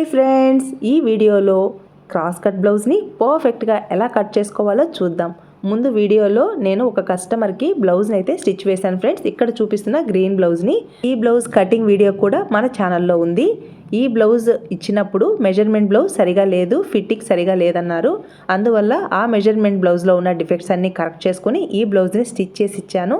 Hi friends ఈ వీడియోలో cross cut బ్లౌజ్ని పర్ఫెక్ట్గా ఎలా కట్ చేసుకోవాలో చూద్దాం. ముందు వీడియోలో నేను ఒక కస్టమర్కి బ్లౌజ్ని అయితే స్టిచ్ వేశాను ఫ్రెండ్స్. ఇక్కడ చూపిస్తున్న గ్రీన్ బ్లౌజ్ని. ఈ బ్లౌజ్ కటింగ్ వీడియో కూడా మన ఛానల్లో ఉంది. ఈ బ్లౌజ్ ఇచ్చినప్పుడు మెజర్మెంట్ బ్లౌజ్ సరిగా లేదు ఫిట్టింగ్ సరిగా లేదన్నారు. అందువల్ల ఆ మెజర్మెంట్ బ్లౌజ్లో ఉన్న డిఫెక్ట్స్ అన్నీ కరెక్ట్ చేసుకుని ఈ బ్లౌజ్ని స్టిచ్ చేసి ఇచ్చాను.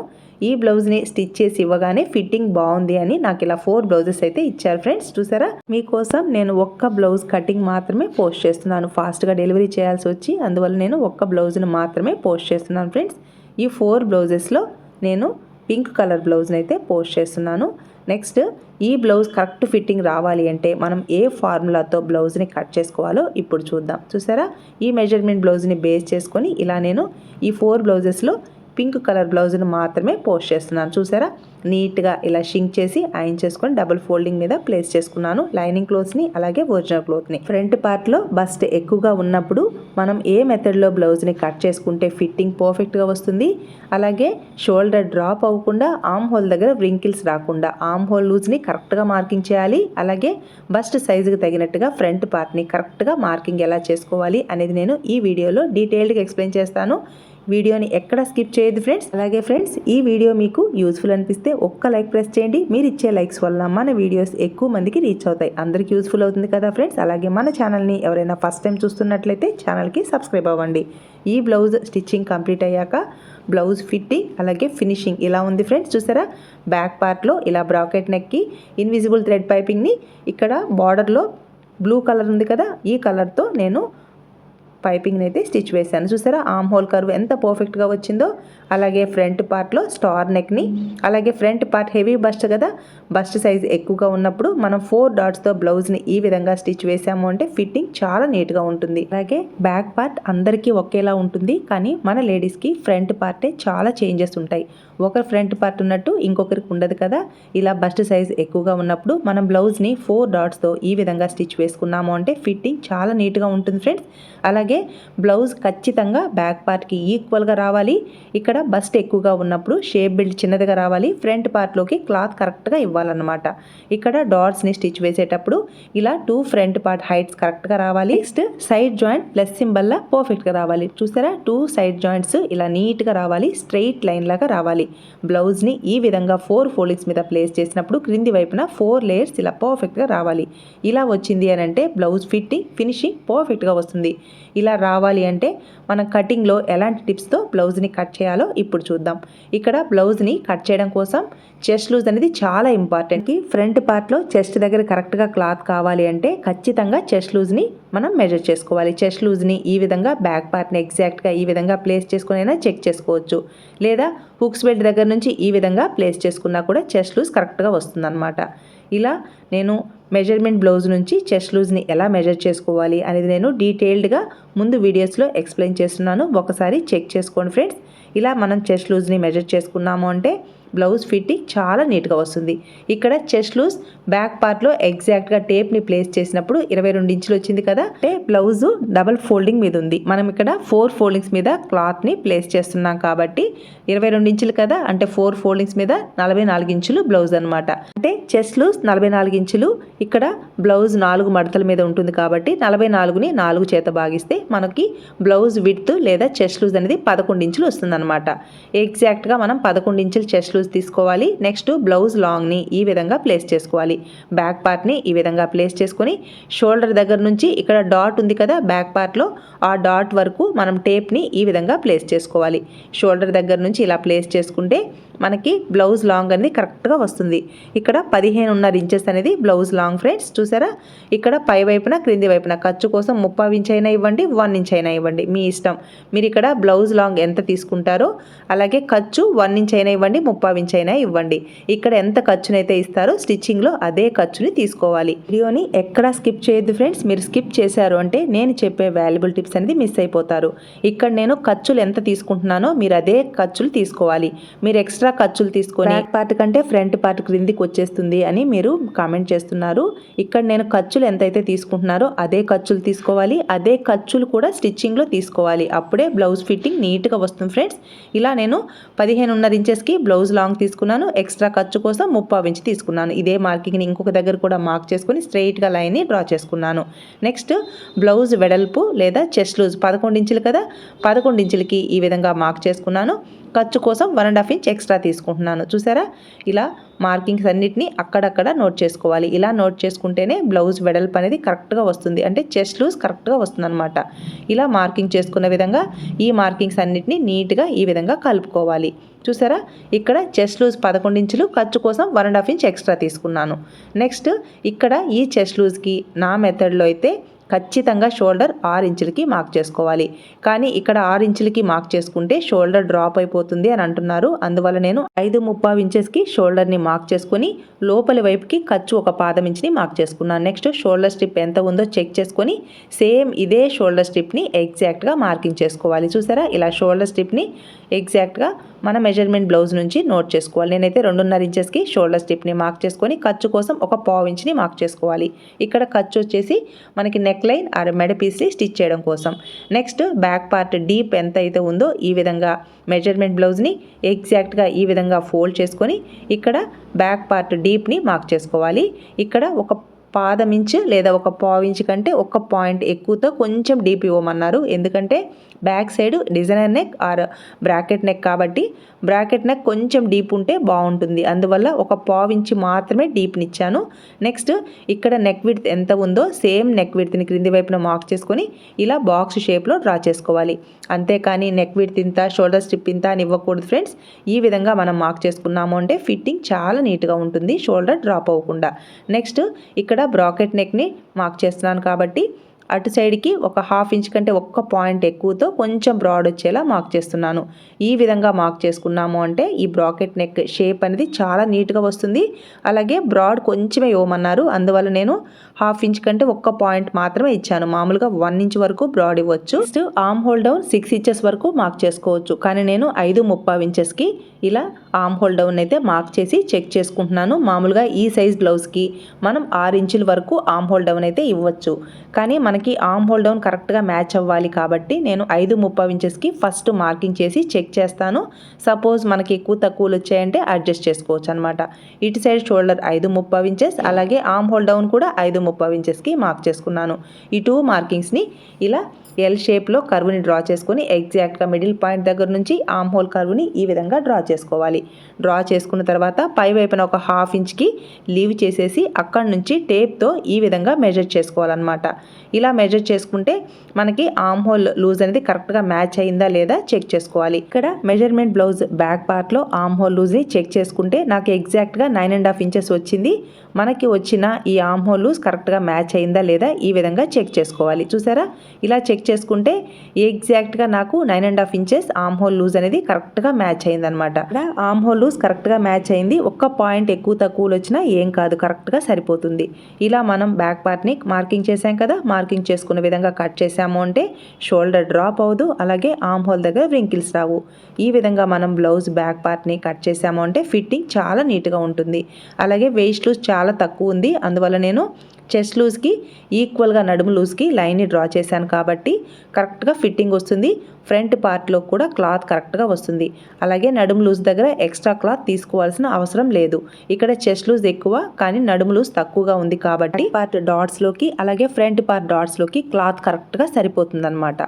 ఈ బ్లౌజ్ని స్టిచ్ చేసి ఇవ్వగానే ఫిట్టింగ్ బాగుంది అని నాకు ఇలా ఫోర్ బ్లౌజెస్ అయితే ఇచ్చారు ఫ్రెండ్స్. చూసారా? మీకోసం నేను ఒక్క బ్లౌజ్ కటింగ్ మాత్రమే పోస్ట్ చేస్తున్నాను. ఫాస్ట్గా డెలివరీ చేయాల్సి వచ్చి అందువల్ల నేను ఒక్క బ్లౌజ్ని మాత్రమే పోస్ట్ చేస్తున్నాను ఫ్రెండ్స్. ఈ ఫోర్ బ్లౌజెస్లో నేను పింక్ కలర్ బ్లౌజ్ని అయితే పోస్ట్ చేస్తున్నాను. నెక్స్ట్ ఈ బ్లౌజ్ కరెక్ట్ ఫిట్టింగ్ రావాలి అంటే మనం ఏ ఫార్ములాతో బ్లౌజ్ని కట్ చేసుకోవాలో ఇప్పుడు చూద్దాం. చూసారా? ఈ మెజర్మెంట్ బ్లౌజ్ని బేస్ చేసుకొని ఇలా నేను ఈ ఫోర్ బ్లౌజెస్లో పింక్ కలర్ బ్లౌజ్ని మాత్రమే పోస్ట్ చేస్తున్నాను. చూసారా? నీట్గా ఇలా షింక్ చేసి ఐన్ చేసుకొని డబుల్ ఫోల్డింగ్ మీద ప్లేస్ చేసుకున్నాను. లైనింగ్ క్లోత్ని అలాగే ఒరిజినల్ క్లోత్ని ఫ్రంట్ పార్ట్లో బస్ట్ ఎక్కువగా ఉన్నప్పుడు మనం ఏ మెథడ్లో బ్లౌజ్ని కట్ చేసుకుంటే ఫిట్టింగ్ పర్ఫెక్ట్గా వస్తుంది? అలాగే షోల్డర్ డ్రాప్ అవ్వకుండా ఆమ్ హోల్ దగ్గర వ్రింకిల్స్ రాకుండా ఆమ్ హోల్ లూజ్ని కరెక్ట్గా మార్కింగ్ చేయాలి. అలాగే బస్ట్ సైజుకి తగినట్టుగా ఫ్రంట్ పార్ట్ని కరెక్ట్గా మార్కింగ్ ఎలా చేసుకోవాలి అనేది నేను ఈ వీడియోలో డీటెయిల్డ్గా ఎక్స్ప్లెయిన్ చేస్తాను. వీడియోని ఎక్కడ స్కిప్ చేయదు ఫ్రెండ్స్. అలాగే ఫ్రెండ్స్ ఈ వీడియో మీకు యూస్ఫుల్ అనిపిస్తే ఒక్క లైక్ ప్రెస్ చేయండి. మీరు ఇచ్చే లైక్స్ వల్ల మన వీడియోస్ ఎక్కువ మందికి రీచ్ అవుతాయి. అందరికీ యూస్ఫుల్ అవుతుంది కదా ఫ్రెండ్స్. అలాగే మన ఛానల్ని ఎవరైనా ఫస్ట్ టైం చూస్తున్నట్లయితే ఛానల్కి సబ్స్క్రైబ్ అవ్వండి. ఈ బ్లౌజ్ స్టిచ్చింగ్ కంప్లీట్ అయ్యాక బ్లౌజ్ ఫిట్టింగ్ అలాగే ఫినిషింగ్ ఇలా ఉంది ఫ్రెండ్స్. చూసారా? బ్యాక్ పార్ట్లో ఇలా బ్రాకెట్ నెక్కి ఇన్విజిబుల్ థ్రెడ్ పైపింగ్ని ఇక్కడ బార్డర్లో బ్లూ కలర్ ఉంది కదా ఈ కలర్తో నేను పైపింగ్ని అయితే స్టిచ్ వేశాను. చూసారా? ఆమ్ హోల్ కర్వ్ ఎంత పర్ఫెక్ట్గా వచ్చిందో అలాగే ఫ్రంట్ పార్ట్లో స్టార్ నెక్ని అలాగే ఫ్రంట్ పార్ట్ హెవీ బస్ట్ కదా? బస్ట్ సైజ్ ఎక్కువగా ఉన్నప్పుడు మనం ఫోర్ డాట్స్తో బ్లౌజ్ని ఈ విధంగా స్టిచ్ వేసాము అంటే ఫిట్టింగ్ చాలా నీట్గా ఉంటుంది. అలాగే బ్యాక్ పార్ట్ అందరికీ ఒకేలా ఉంటుంది కానీ మన లేడీస్కి ఫ్రంట్ పార్టే చాలా చేంజెస్ ఉంటాయి. ఒకరి ఫ్రంట్ పార్ట్ ఉన్నట్టు ఇంకొకరికి ఉండదు కదా? ఇలా బస్ట్ సైజ్ ఎక్కువగా ఉన్నప్పుడు మనం బ్లౌజ్ని ఫోర్ డాట్స్తో ఈ విధంగా స్టిచ్ వేసుకున్నాము అంటే ఫిట్టింగ్ చాలా నీట్గా ఉంటుంది ఫ్రెండ్స్. అలాగే బ్లౌజ్ ఖచ్చితంగా బ్యాక్ పార్ట్కి ఈక్వల్గా రావాలి. ఇక్కడ బస్ట్ ఎక్కువగా ఉన్నప్పుడు షేప్ బిల్డ్ చిన్నదిగా రావాలి. ఫ్రంట్ పార్ట్లోకి క్లాత్ కరెక్ట్గా ఇవ్వాలన్నమాట. ఇక్కడ డాట్స్ని స్టిచ్ వేసేటప్పుడు ఇలా టూ ఫ్రంట్ పార్ట్ హైట్స్ కరెక్ట్గా రావాలి. నెక్స్ట్ సైడ్ జాయింట్ ప్లస్ సింబల్లా పర్ఫెక్ట్గా రావాలి. చూసారా? టూ సైడ్ జాయింట్స్ ఇలా నీట్గా రావాలి. స్ట్రెయిట్ లైన్ లాగా రావాలి. బ్లౌజ్ని ఈ విధంగా ఫోర్ ఫోల్డింగ్స్ మీద ప్లేస్ చేసినప్పుడు క్రింది వైపున ఫోర్ లేయర్స్ ఇలా పర్ఫెక్ట్గా రావాలి. ఇలా వచ్చింది అని అంటే బ్లౌజ్ ఫిట్టింగ్ ఫినిషింగ్ పర్ఫెక్ట్గా వస్తుంది. ఇలా రావాలి అంటే మనం కటింగ్లో ఎలాంటి టిప్స్తో బ్లౌజ్ని కట్ చేయాలో ఇప్పుడు చూద్దాం. ఇక్కడ బ్లౌజ్ని కట్ చేయడం కోసం చెస్ట్ లూజ్ అనేది చాలా ఇంపార్టెంట్. ఫ్రంట్ పార్ట్లో చెస్ట్ దగ్గర కరెక్ట్గా క్లాత్ కావాలి అంటే ఖచ్చితంగా చెస్ట్ లూజ్ని మనం మెజర్ చేసుకోవాలి. చెస్ట్ లూజ్ని ఈ విధంగా బ్యాక్ పార్ట్ని ఎగ్జాక్ట్గా ఈ విధంగా ప్లేస్ చేసుకుని అయినా చెక్ చేసుకోవచ్చు. లేదా హుక్స్ బెల్ట్ దగ్గర నుంచి ఈ విధంగా ప్లేస్ చేసుకున్నా కూడా చెస్ట్ లూజ్ కరెక్ట్గా వస్తుందన్నమాట. ఇలా నేను మెజర్మెంట్ బ్లౌజ్ నుంచి చెస్ట్ లూజ్ని ఎలా మెజర్ చేసుకోవాలి అనేది నేను డీటెయిల్డ్గా ముందు వీడియోస్లో ఎక్స్ప్లెయిన్ చేస్తున్నాను. ఒకసారి చెక్ చేసుకోండి ఫ్రెండ్స్. ఇలా మనం చెస్ట్ లూజ్ని మెజర్ చేసుకున్నాము అంటే బ్లౌజ్ ఫిట్టింగ్ చాలా నీట్గా వస్తుంది. ఇక్కడ చెస్ట్ లూజ్ బ్యాక్ పార్ట్లో ఎగ్జాక్ట్గా టేప్ని ప్లేస్ చేసినప్పుడు ఇరవై రెండు ఇంచులు వచ్చింది కదా అంటే బ్లౌజ్ డబల్ ఫోల్డింగ్ మీద ఉంది. మనం ఇక్కడ ఫోర్ ఫోల్డింగ్స్ మీద క్లాత్ని ప్లేస్ చేస్తున్నాం కాబట్టి ఇరవై రెండు ఇంచులు కదా అంటే ఫోర్ ఫోల్డింగ్స్ మీద నలభై నాలుగు ఇంచులు బ్లౌజ్ అనమాట అంటే చెస్ట్ లూజ్ నలభై నాలుగు ఇంచులు ఇక్కడ బ్లౌజ్ నాలుగు మడతల మీద ఉంటుంది కాబట్టి నలభై నాలుగుని నాలుగు చేత భాగిస్తే మనకి బ్లౌజ్ విడ్త్ లేదా చెస్ట్ లూజ్ అనేది పదకొండు ఇంచులు వస్తుందన్నమాట. ఎగ్జాక్ట్గా మనం పదకొండు ఇంచులు చెస్ట్ లూజ్ తీసుకోవాలి. నెక్స్ట్ బ్లౌజ్ లాంగ్ని ఈ విధంగా ప్లేస్ చేసుకోవాలి. బ్యాక్ పార్ట్ని ఈ విధంగా ప్లేస్ చేసుకొని షోల్డర్ దగ్గర నుంచి ఇక్కడ డాట్ ఉంది కదా బ్యాక్ పార్ట్లో ఆ డాట్ వరకు మనం టేప్ని ఈ విధంగా ప్లేస్ చేసుకోవాలి. షోల్డర్ దగ్గర నుంచి ఇలా ప్లేస్ చేసుకుంటే మనకి బ్లౌజ్ లాంగ్ అనేది కరెక్ట్గా వస్తుంది. ఇక్కడ పదిహేనున్నర ఇంచెస్ అనేది బ్లౌజ్ లాంగ్ ఫ్రెండ్స్ చూసారా? ఇక్కడ పై వైపున క్రింది వైపున ఖర్చు కోసం ముప్పై ఇంచ్ అయినా ఇవ్వండి వన్ ఇంచ్ అయినా ఇవ్వండి మీ ఇష్టం. మీరు ఇక్కడ బ్లౌజ్ లాంగ్ ఎంత తీసుకుంటారో అలాగే ఖర్చు వన్ ఇంచ్ అయినా ఇవ్వండి ముప్పై ఇంచ్ అయినా ఇవ్వండి. ఇక్కడ ఎంత ఖర్చునైతే ఇస్తారో స్టిచ్చింగ్లో అదే ఖర్చుని తీసుకోవాలి. వీడియోని ఎక్కడా స్కిప్ చేయొద్దు ఫ్రెండ్స్. మీరు స్కిప్ చేశారు అంటే నేను చెప్పే వాల్యుబుల్ టిప్స్ అనేది మిస్ అయిపోతారు. ఇక్కడ నేను ఖర్చులు ఎంత తీసుకుంటున్నానో మీరు అదే ఖర్చులు తీసుకోవాలి. మీరు ఎక్స్ట్రా ఎక్స్ట్రా ఖర్చులు తీసుకొని బ్యాక్ పార్ట్ కంటే ఫ్రంట్ పార్ట్ క్రిందికి వచ్చేస్తుంది అని మీరు కామెంట్ చేస్తున్నారు. ఇక్కడ నేను ఖర్చులు ఎంతైతే తీసుకుంటున్నారో అదే ఖర్చులు తీసుకోవాలి. అదే ఖర్చులు కూడా స్టిచ్చింగ్లో తీసుకోవాలి. అప్పుడే బ్లౌజ్ ఫిట్టింగ్ నీట్గా వస్తుంది ఫ్రెండ్స్ ఇలా నేను పదిహేనున్నర ఇంచెస్కి బ్లౌజ్ లాంగ్ తీసుకున్నాను. ఎక్స్ట్రా ఖర్చు కోసం ముప్పావు ఇంచ్ తీసుకున్నాను. ఇదే మార్కింగ్ని ఇంకొక దగ్గర కూడా మార్క్ చేసుకుని స్ట్రైట్గా లైన్ని డ్రా చేసుకున్నాను. నెక్స్ట్ బ్లౌజ్ వెడల్పు లేదా చెస్ట్ లూజ్ పదకొండు ఇంచులు కదా? పదకొండు ఇంచులకి ఈ విధంగా మార్క్ చేసుకున్నాను. ఖర్చు కోసం one and half inch extra తీసుకుంటున్నాను. చూసారా? ఇలా మార్కింగ్స్ అన్నిటిని అక్కడక్కడ నోట్ చేసుకోవాలి. ఇలా నోట్ చేసుకుంటేనే బ్లౌజ్ వెడల్పు అనేది కరెక్ట్గా వస్తుంది. అంటే చెస్ట్ లూజ్ కరెక్ట్గా వస్తుందన్నమాట. ఇలా మార్కింగ్ చేసుకున్న విధంగా ఈ మార్కింగ్స్ అన్నిటిని నీట్గా ఈ విధంగా కలుపుకోవాలి. చూసారా? ఇక్కడ చెస్ట్ లూజ్ పదకొండు ఇంచులు ఖర్చు కోసం one and half inch extra తీసుకున్నాను. నెక్స్ట్ ఇక్కడ ఈ చెస్ట్ లూజ్కి నా మెథడ్లో అయితే ఖచ్చితంగా షోల్డర్ ఆరు ఇంచులకి మార్క్ చేసుకోవాలి. కానీ ఇక్కడ ఆరు ఇంచులకి మార్క్ చేసుకుంటే షోల్డర్ డ్రాప్ అయిపోతుంది అని అంటున్నారు. అందువల్ల నేను ఐదు ముప్పై ఇంచెస్కి షోల్డర్ని మార్క్ చేసుకుని లోపలి వైపుకి ఖర్చు ఒక పాదం ఇంచుని మార్క్ చేసుకున్నాను. నెక్స్ట్ షోల్డర్ స్ట్రిప్ ఎంత ఉందో చెక్ చేసుకొని సేమ్ ఇదే షోల్డర్ స్ట్రిప్ని ఎగ్జాక్ట్గా మార్కింగ్ చేసుకోవాలి. చూసారా? ఇలా షోల్డర్ స్ట్రిప్ని ఎగ్జాక్ట్గా మన మెజర్మెంట్ బ్లౌజ్ నుంచి నోట్ చేసుకోవాలి. నేనైతే రెండున్నర ఇంచెస్కి షోల్డర్ స్టిప్ని మార్క్ చేసుకొని ఖర్చు కోసం ఒక పావు ఇంచ్ని మార్క్ చేసుకోవాలి. ఇక్కడ ఖర్చు వచ్చేసి మనకి నెక్ లైన్ ఆర్ మెడ పీస్ని స్టిచ్ చేయడం కోసం. నెక్స్ట్ బ్యాక్ పార్ట్ డీప్ ఎంత అయితే ఉందో ఈ విధంగా మెజర్మెంట్ బ్లౌజ్ని ఎగ్జాక్ట్గా ఈ విధంగా ఫోల్డ్ చేసుకొని ఇక్కడ బ్యాక్ పార్ట్ డీప్ని మార్క్ చేసుకోవాలి. ఇక్కడ ఒక పాదం ఇంచు లేదా ఒక పావు ఇంచు కంటే ఒక పాయింట్ ఎక్కువతో కొంచెం డీప్ ఇవ్వమన్నారు. ఎందుకంటే back side designer neck or bracket neck కాబట్టి బ్రాకెట్ నెక్ కొంచెం డీప్ ఉంటే బాగుంటుంది. అందువల్ల ఒక పావు ఇంచు మాత్రమే డీప్నిచ్చాను నెక్స్ట్ ఇక్కడ నెక్ విడ్త్ ఎంత ఉందో సేమ్ నెక్ విడ్త్ని క్రింది వైపున మార్క్ చేసుకొని ఇలా బాక్స్ షేప్లో డ్రా చేసుకోవాలి. అంతేకాని నెక్ విడ్త్ ఇంత షోల్డర్ స్ట్రిప్ ఇంత అని ఇవ్వకూడదు ఫ్రెండ్స్. ఈ విధంగా మనం మార్క్ చేసుకున్నాము అంటే ఫిట్టింగ్ చాలా నీట్గా ఉంటుంది షోల్డర్ డ్రాప్ అవ్వకుండా. నెక్స్ట్ ఇక్కడ బ్రాకెట్ నెక్ని మార్క్ చేస్తున్నాను కాబట్టి అటు సైడ్కి ఒక హాఫ్ ఇంచ్ కంటే ఒక్క పాయింట్ ఎక్కువతో కొంచెం బ్రాడ్ వచ్చేలా మార్క్ చేస్తున్నాను. ఈ విధంగా మార్క్ చేసుకున్నాము అంటే ఈ బ్రాకెట్ నెక్ షేప్ అనేది చాలా నీట్గా వస్తుంది. అలాగే బ్రాడ్ కొంచెమే ఇవ్వమన్నారు. అందువల్ల నేను హాఫ్ ఇంచ్ కంటే ఒక్క పాయింట్ మాత్రమే ఇచ్చాను. మామూలుగా వన్ ఇంచ్ వరకు బ్రాడ్ ఇవ్వచ్చు. Next arm hole down six inches వరకు మార్క్ చేసుకోవచ్చు. కానీ నేను ఐదు ముప్పై ఇంచెస్కి ఇలా ఆమ్ హోల్ డౌన్ అయితే మార్క్ చేసి చెక్ చేసుకుంటున్నాను. మామూలుగా ఈ సైజ్ బ్లౌజ్కి మనం ఆరు ఇంచుల వరకు ఆమ్ హోల్ డౌన్ అయితే ఇవ్వచ్చు. కానీ మనకి ఆమ్ హోల్ డౌన్ కరెక్ట్గా మ్యాచ్ అవ్వాలి కాబట్టి నేను ఐదు ముప్పై ఇంచెస్కి ఫస్ట్ మార్కింగ్ చేసి చెక్ చేస్తాను. సపోజ్ మనకి ఎక్కువ తక్కువలు వచ్చాయంటే అడ్జస్ట్ చేసుకోవచ్చు అనమాట ఇటు సైడ్ షోల్డర్ ఐదు ముప్పై ఇంచెస్ అలాగే ఆమ్ హోల్ డౌన్ కూడా ఐదు ముప్పై ఇంచెస్కి మార్క్ చేసుకున్నాను. ఈ టూ మార్కింగ్స్ని ఇలా ఎల్ షేప్లో కర్వ్ని డ్రా చేసుకుని ఎగ్జాక్ట్గా మిడిల్ పాయింట్ దగ్గర నుంచి ఆమ్ హోల్ కర్వ్ని ఈ విధంగా డ్రా చేసుకోవాలి. డ్రా చేసుకున్న తర్వాత పై వైపున ఒక హాఫ్ ఇంచ్కి లీవ్ చేసేసి అక్కడి నుంచి టేప్తో ఈ విధంగా మెజర్ చేసుకోవాలన్నమాట. ఇలా మెజర్ చేసుకుంటే మనకి ఆమ్ హోల్ లూజ్ అనేది కరెక్ట్గా మ్యాచ్ అయిందా లేదా చెక్ చేసుకోవాలి. ఇక్కడ మెజర్మెంట్ బ్లౌజ్ బ్యాక్ పార్ట్లో ఆమ్ హోల్ లూజ్ని చెక్ చేసుకుంటే నాకు ఎగ్జాక్ట్గా నైన్ అండ్ హాఫ్ ఇంచెస్ వచ్చింది. మనకి వచ్చిన ఈ ఆమ్ హోల్ లూజ్ కరెక్ట్గా మ్యాచ్ అయిందా లేదా ఈ విధంగా చెక్ చేసుకోవాలి. చూసారా? ఇలా చెక్ చేసుకుంటే ఎగ్జాక్ట్గా నాకు nine and half inches arm hole loose అనేది కరెక్ట్గా మ్యాచ్ అయిందనమాట ఇక్కడ ఆమ్ హోల్ లూజ్ కరెక్ట్గా మ్యాచ్ అయింది. ఒక్క పాయింట్ ఎక్కువ తక్కువలు వచ్చినా ఏం కాదు కరెక్ట్గా సరిపోతుంది. ఇలా మనం బ్యాక్ పార్ట్ని మార్కింగ్ చేసాం కదా మార్కింగ్ చేసుకున్న విధంగా కట్ చేసాము అంటే షోల్డర్ డ్రాప్ అవ్వదు అలాగే ఆమ్ హోల్ దగ్గర వ్రింకిల్స్ రావు. ఈ విధంగా మనం బ్లౌజ్ బ్యాక్ పార్ట్ని కట్ చేసాము అంటే ఫిట్టింగ్ చాలా నీట్గా ఉంటుంది. అలాగే వేస్ట్ లూజ్ చాలా తక్కువ ఉంది. అందువల్ల నేను చెస్ట్ లూజ్కి ఈక్వల్గా నడుము లూజ్కి లైన్ని డ్రా చేశాను కాబట్టి కరెక్ట్గా ఫిట్టింగ్ వస్తుంది. ఫ్రంట్ పార్ట్లో కూడా క్లాత్ కరెక్ట్గా వస్తుంది. అలాగే నడుము లూజ్ దగ్గర ఎక్స్ట్రా క్లాత్ తీసుకోవాల్సిన అవసరం లేదు. ఇక్కడ చెస్ట్ లూజ్ ఎక్కువ కానీ నడుము లూజ్ తక్కువగా ఉంది కాబట్టి పార్ట్ డాట్స్లోకి అలాగే ఫ్రంట్ పార్ట్ డాట్స్లోకి క్లాత్ కరెక్ట్గా సరిపోతుంది అనమాట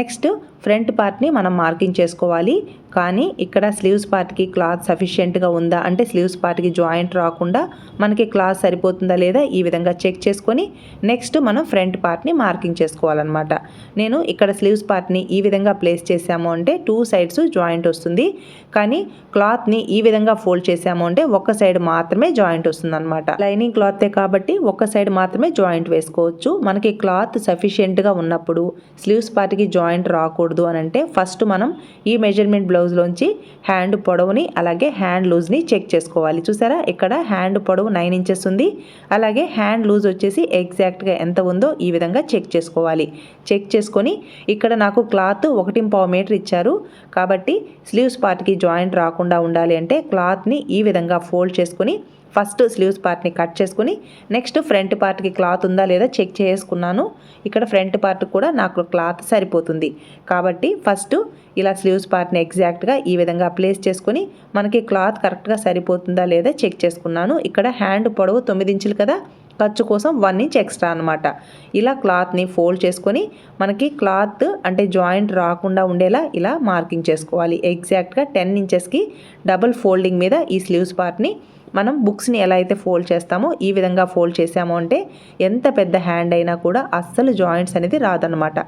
నెక్స్ట్ ఫ్రంట్ పార్ట్ని మనం మార్కింగ్ చేసుకోవాలి. కానీ ఇక్కడ స్లీవ్స్ పార్ట్కి క్లాత్ సఫిషియెంట్గా ఉందా అంటే స్లీవ్స్ పార్ట్కి జాయింట్ రాకుండా మనకి క్లాత్ సరిపోతుందా లేదా ఈ విధంగా చెక్ చేసుకొని నెక్స్ట్ మనం ఫ్రంట్ పార్ట్ని మార్కింగ్ చేసుకోవాలన్నమాట. నేను ఇక్కడ స్లీవ్స్ పార్ట్ని ఈ విధంగా ప్లేస్ చేసాము అంటే టూ సైడ్స్ జాయింట్ వస్తుంది. కానీ క్లాత్ని ఈ విధంగా ఫోల్డ్ చేసాము అంటే ఒక సైడ్ మాత్రమే జాయింట్ వస్తుంది అనమాట లైనింగ్ క్లాతే కాబట్టి ఒక సైడ్ మాత్రమే జాయింట్ వేసుకోవచ్చు. మనకి క్లాత్ సఫిషియెంట్గా ఉన్నప్పుడు స్లీవ్స్ పార్ట్కి జాయింట్ రాకూడదు అని అంటే ఫస్ట్ మనం ఈ మెజర్మెంట్ బ్లౌజ్లోంచి హ్యాండ్ పొడవుని అలాగే హ్యాండ్ లూజ్ని చెక్ చేసుకోవాలి. చూసారా? ఇక్కడ హ్యాండ్ పొడవు నైన్ ఇంచెస్ ఉంది. అలాగే హ్యాండ్ లూజ్ వచ్చేసి ఎగ్జాక్ట్గా ఎంత ఉందో ఈ విధంగా చెక్ చేసుకోవాలి. చెక్ చేసుకొని ఇక్కడ నాకు క్లాత్ ఒకటి పావు మీటర్ ఇచ్చారు. కాబట్టి స్లీవ్స్ పార్ట్కి జాయింట్ రాకుండా ఉండాలి అంటే క్లాత్ని ఈ విధంగా ఫోల్డ్ చేసుకుని ఫస్ట్ స్లీవ్స్ పార్ట్ని కట్ చేసుకుని నెక్స్ట్ ఫ్రంట్ పార్ట్కి క్లాత్ ఉందా లేదా చెక్ చేసుకున్నాను. ఇక్కడ ఫ్రంట్ పార్ట్ కూడా నాకు క్లాత్ సరిపోతుంది. కాబట్టి ఫస్ట్ ఇలా స్లీవ్స్ పార్ట్ని ఎగ్జాక్ట్గా ఈ విధంగా ప్లేస్ చేసుకుని మనకి క్లాత్ కరెక్ట్గా సరిపోతుందా లేదా చెక్ చేసుకున్నాను. ఇక్కడ హ్యాండ్ పొడవు తొమ్మిది ఇంచులు కదా. ఖర్చు కోసం వన్ ఇంచ్ ఎక్స్ట్రా అనమాట ఇలా క్లాత్ని ఫోల్డ్ చేసుకొని మనకి క్లాత్ అంటే జాయింట్ రాకుండా ఉండేలా ఇలా మార్కింగ్ చేసుకోవాలి. ఎగ్జాక్ట్గా టెన్ ఇంచెస్కి డబుల్ ఫోల్డింగ్ మీద ఈ స్లీవ్స్ పార్ట్ని మనం బుక్స్ని ఎలా అయితే ఫోల్డ్ చేస్తామో ఈ విధంగా ఫోల్డ్ చేసామో అంటే ఎంత పెద్ద హ్యాండ్ అయినా కూడా అస్సలు జాయింట్స్ అనేది రాదనమాట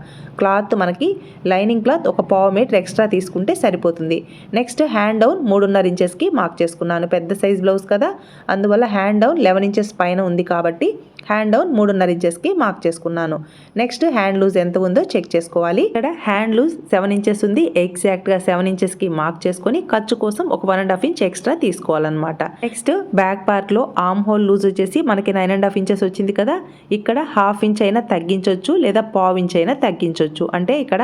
క్లాత్ మనకి లైనింగ్ క్లాత్ ఒక పావు మీటర్ ఎక్స్ట్రా తీసుకుంటే సరిపోతుంది. నెక్స్ట్ హ్యాండ్ డౌన్ మూడున్నర ఇంచెస్కి మార్క్ చేసుకున్నాను. పెద్ద సైజ్ బ్లౌజ్ కదా అందువల్ల హ్యాండ్ డౌన్ లెవెన్ ఇంచెస్ పైన ఉంది కాబట్టి హ్యాండ్ డౌన్ మూడున్నర ఇంచెస్కి మార్క్ చేసుకున్నాను. నెక్స్ట్ హ్యాండ్ లూజ్ ఎంత ఉందో చెక్ చేసుకోవాలి. ఇక్కడ హ్యాండ్ లూజ్ సెవెన్ ఇంచెస్ ఉంది. ఎగ్జాక్ట్గా సెవెన్ ఇంచెస్కి మార్క్ చేసుకొని ఖర్చు కోసం ఒక one and half inch extra తీసుకోవాలన్నమాట. నెక్స్ట్ బ్యాక్ పార్ట్లో ఆమ్ హోల్ లూజ్ వచ్చేసి మనకి నైన్ అండ్ హాఫ్ ఇంచెస్ వచ్చింది కదా. ఇక్కడ హాఫ్ ఇంచ్ అయినా తగ్గించవచ్చు లేదా పావు ఇంచ్ అయినా తగ్గించవచ్చు అంటే ఇక్కడ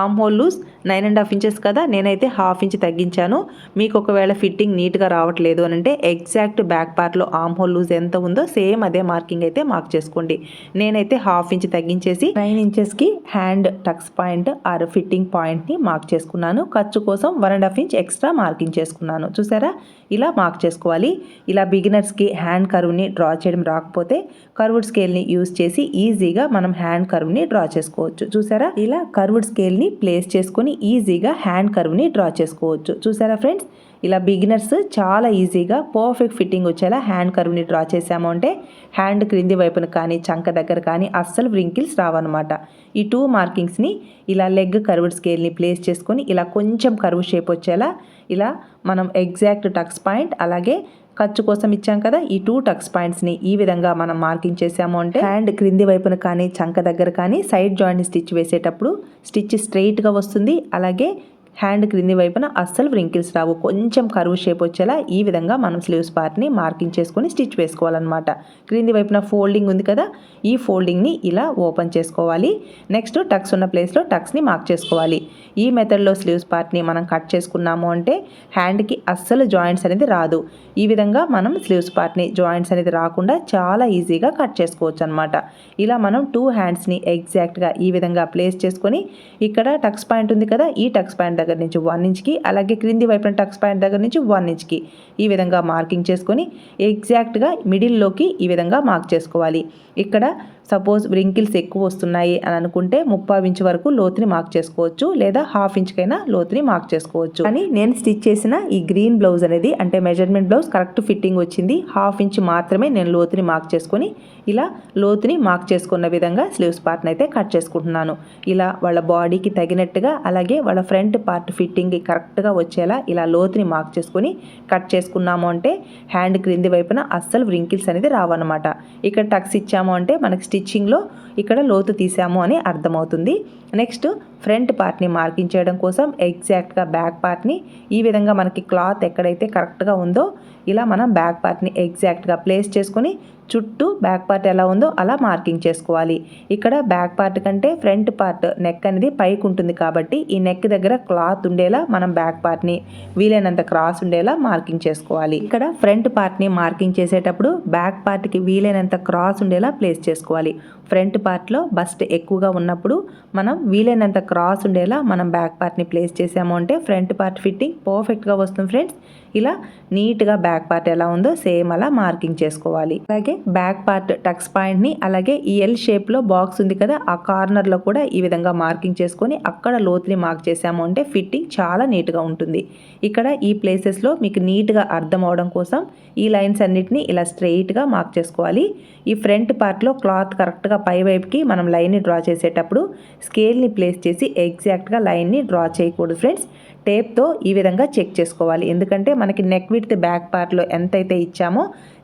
arm hole loose nine and half inches కదా నేనైతే హాఫ్ ఇంచ్ తగ్గించాను. మీకు ఒకవేళ ఫిట్టింగ్ నీట్గా రావట్లేదు అని అంటే ఎగ్జాక్ట్ బ్యాక్ పార్ట్లో ఆమ్ హోల్ లూజ్ ఎంత ఉందో సేమ్ అదే మార్కింగ్ అయితే మార్క్ చేసుకోండి. నేనైతే హాఫ్ ఇంచ్ తగ్గించేసి నైన్ ఇంచెస్కి hand tucks point or fitting పాయింట్ని మార్క్ చేసుకున్నాను. ఖర్చు కోసం one and half inch extra marking చేసుకున్నాను. చూసారా? ఇలా మార్క్ చేసుకోవాలి. ఇలా బిగినర్స్కి హ్యాండ్ కర్వ్ని డ్రా చేయడం రాకపోతే కర్వ్డ్ స్కేల్ని యూస్ చేసి ఈజీగా మనం హ్యాండ్ కర్వ్ని డ్రా చేసుకోవచ్చు. చూసారా? ఇలా కర్వ్డ్ స్కేల్ని ప్లేస్ చేసుకొని ఈజీగా హ్యాండ్ కర్వ్ని డ్రా చేసుకోవచ్చు. చూసారా ఫ్రెండ్స్? ఇలా బిగినర్స్ చాలా ఈజీగా పర్ఫెక్ట్ ఫిట్టింగ్ వచ్చేలా హ్యాండ్ కర్వ్ని డ్రా చేసాము అంటే హ్యాండ్ క్రింది వైపున కానీ చంక దగ్గర కానీ అస్సలు వ్రింకిల్స్ రావన్నమాట. ఈ టూ మార్కింగ్స్ని ఇలా లెగ్ కర్వ్డ్ స్కేల్ని ప్లేస్ చేసుకొని ఇలా కొంచెం కర్వ్ షేప్ వచ్చేలా ఇలా మనం ఎగ్జాక్ట్ టక్స్ పాయింట్ అలాగే ఖర్చు కోసం ఇచ్చాం కదా ఈ టూ టక్స్ పాయింట్స్ని ఈ విధంగా మనం మార్కింగ్ చేసాము అంటే హ్యాండ్ క్రింది వైపున కానీ చంక దగ్గర కానీ సైడ్ జాయింట్ స్టిచ్ వేసేటప్పుడు స్టిచ్ స్ట్రెయిట్గా వస్తుంది. అలాగే హ్యాండ్ క్రింది వైపున అస్సలు వ్రింకిల్స్ రావు. కొంచెం కరువు షేప్ వచ్చేలా ఈ విధంగా మనం స్లీవ్స్ పార్ట్ని మార్కింగ్ చేసుకొని స్టిచ్ వేసుకోవాలన్నమాట. క్రింది వైపున ఫోల్డింగ్ ఉంది కదా ఈ ఫోల్డింగ్ని ఇలా ఓపెన్ చేసుకోవాలి. నెక్స్ట్ టక్స్ ఉన్న ప్లేస్లో టక్స్ని మార్క్ చేసుకోవాలి. ఈ మెథడ్లో స్లీవ్స్ పార్ట్ని మనం కట్ చేసుకున్నాము అంటే హ్యాండ్కి అస్సలు జాయింట్స్ అనేది రాదు. ఈ విధంగా మనం స్లీవ్స్ పార్ట్ని జాయింట్స్ అనేది రాకుండా చాలా ఈజీగా కట్ చేసుకోవచ్చు అనమాట ఇలా మనం టూ హ్యాండ్స్ని ఎగ్జాక్ట్గా ఈ విధంగా ప్లేస్ చేసుకొని ఇక్కడ టక్స్ పాయింట్ ఉంది కదా ఈ టక్స్ పాయింట్ దగ్గర నుంచి వన్ ఇంచ్కి అలాగే క్రింది వైపున టక్స్ పాయింట్ దగ్గర నుంచి వన్ ఇంచ్కి ఈ విధంగా మార్కింగ్ చేసుకొని ఎగ్జాక్ట్గా మిడిల్లోకి ఈ విధంగా మార్క్ చేసుకోవాలి. ఇక్కడ సపోజ్ వ్రింకిల్స్ ఎక్కువ వస్తున్నాయి అని అనుకుంటే ముప్పై ఇంచ్ వరకు లోతుని మార్క్ చేసుకోవచ్చు లేదా హాఫ్ ఇంచ్కైనా లోతుని మార్క్ చేసుకోవచ్చు. కానీ నేను స్టిచ్ చేసిన ఈ గ్రీన్ బ్లౌజ్ అనేది అంటే మెజర్మెంట్ బ్లౌజ్ కరెక్ట్ ఫిట్టింగ్ వచ్చింది. హాఫ్ ఇంచ్ మాత్రమే నేను లోతుని మార్క్ చేసుకొని ఇలా లోతుని మార్క్ చేసుకున్న విధంగా స్లీవ్స్ పార్ట్ని అయితే కట్ చేసుకుంటున్నాను. ఇలా వాళ్ళ బాడీకి తగినట్టుగా అలాగే వాళ్ళ ఫ్రంట్ పార్ట్ ఫిట్టింగ్ కరెక్ట్గా వచ్చేలా ఇలా లోతుని మార్క్ చేసుకొని కట్ చేసుకున్నాము అంటే హ్యాండ్ క్రింది వైపున అస్సలు వ్రింకిల్స్ అనేది రావన్నమాట. ఇక్కడ టక్స్ ఇచ్చాము అంటే మనకి స్టిచ్చింగ్లో ఇక్కడ లోతు తీసాము అని అర్థమవుతుంది. నెక్స్ట్ ఫ్రంట్ పార్ట్ని మార్కింగ్ చేయడం కోసం ఎగ్జాక్ట్గా బ్యాక్ పార్ట్ని ఈ విధంగా మనకి క్లాత్ ఎక్కడైతే కరెక్ట్గా ఉందో ఇలా మనం బ్యాక్ పార్ట్ని ఎగ్జాక్ట్గా ప్లేస్ చేసుకొని చుట్టూ బ్యాక్ పార్ట్ ఎలా ఉందో అలా మార్కింగ్ చేసుకోవాలి. ఇక్కడ బ్యాక్ పార్ట్ కంటే ఫ్రంట్ పార్ట్ నెక్ అనేది పైకి ఉంటుంది కాబట్టి ఈ నెక్ దగ్గర క్లాత్ ఉండేలా మనం బ్యాక్ పార్ట్ని వీలైనంత క్రాస్ ఉండేలా మార్కింగ్ చేసుకోవాలి. ఇక్కడ ఫ్రంట్ పార్ట్ని మార్కింగ్ చేసేటప్పుడు బ్యాక్ పార్ట్కి వీలైనంత క్రాస్ ఉండేలా ప్లేస్ చేసుకోవాలి. ఫ్రంట్ పార్ట్లో బస్ట్ ఎక్కువగా ఉన్నప్పుడు మనం వీలైనంత క్రాస్ ఉండేలా మనం బ్యాక్ పార్ట్ని ప్లేస్ చేసాము అంటే ఫ్రంట్ పార్ట్ ఫిట్టింగ్ పర్ఫెక్ట్గా వస్తుంది ఫ్రెండ్స్ ఇలా నీట్గా బ్యాక్ బ్యాక్ పార్ట్ ఎలా ఉందో సేమ్ అలా మార్కింగ్ చేసుకోవాలి. అలాగే బ్యాక్ పార్ట్ టక్స్ పాయింట్ని అలాగే ఈ ఎల్ షేప్లో బాక్స్ ఉంది కదా ఆ కార్నర్లో కూడా ఈ విధంగా మార్కింగ్ చేసుకొని అక్కడ లోతుని మార్క్ చేసాము అంటే ఫిట్టింగ్ చాలా నీట్గా ఉంటుంది. ఇక్కడ ఈ ప్లేసెస్లో మీకు నీట్గా అర్థం అవడం కోసం ఈ లైన్స్ అన్నిటిని ఇలా స్ట్రెయిట్గా మార్క్ చేసుకోవాలి. ఈ ఫ్రంట్ పార్ట్లో క్లాత్ కరెక్ట్గా పై వైపుకి మనం లైన్ని డ్రా చేసేటప్పుడు స్కేల్ని ప్లేస్ చేసి ఎగ్జాక్ట్గా లైన్ని డ్రా చేయకూడదు ఫ్రెండ్స్ టేప్తో ఈ విధంగా చెక్ చేసుకోవాలి. ఎందుకంటే మనకి నెక్ విడ్త్ బ్యాక్ పార్ట్లో ఎంతైతే ఇచ్చామో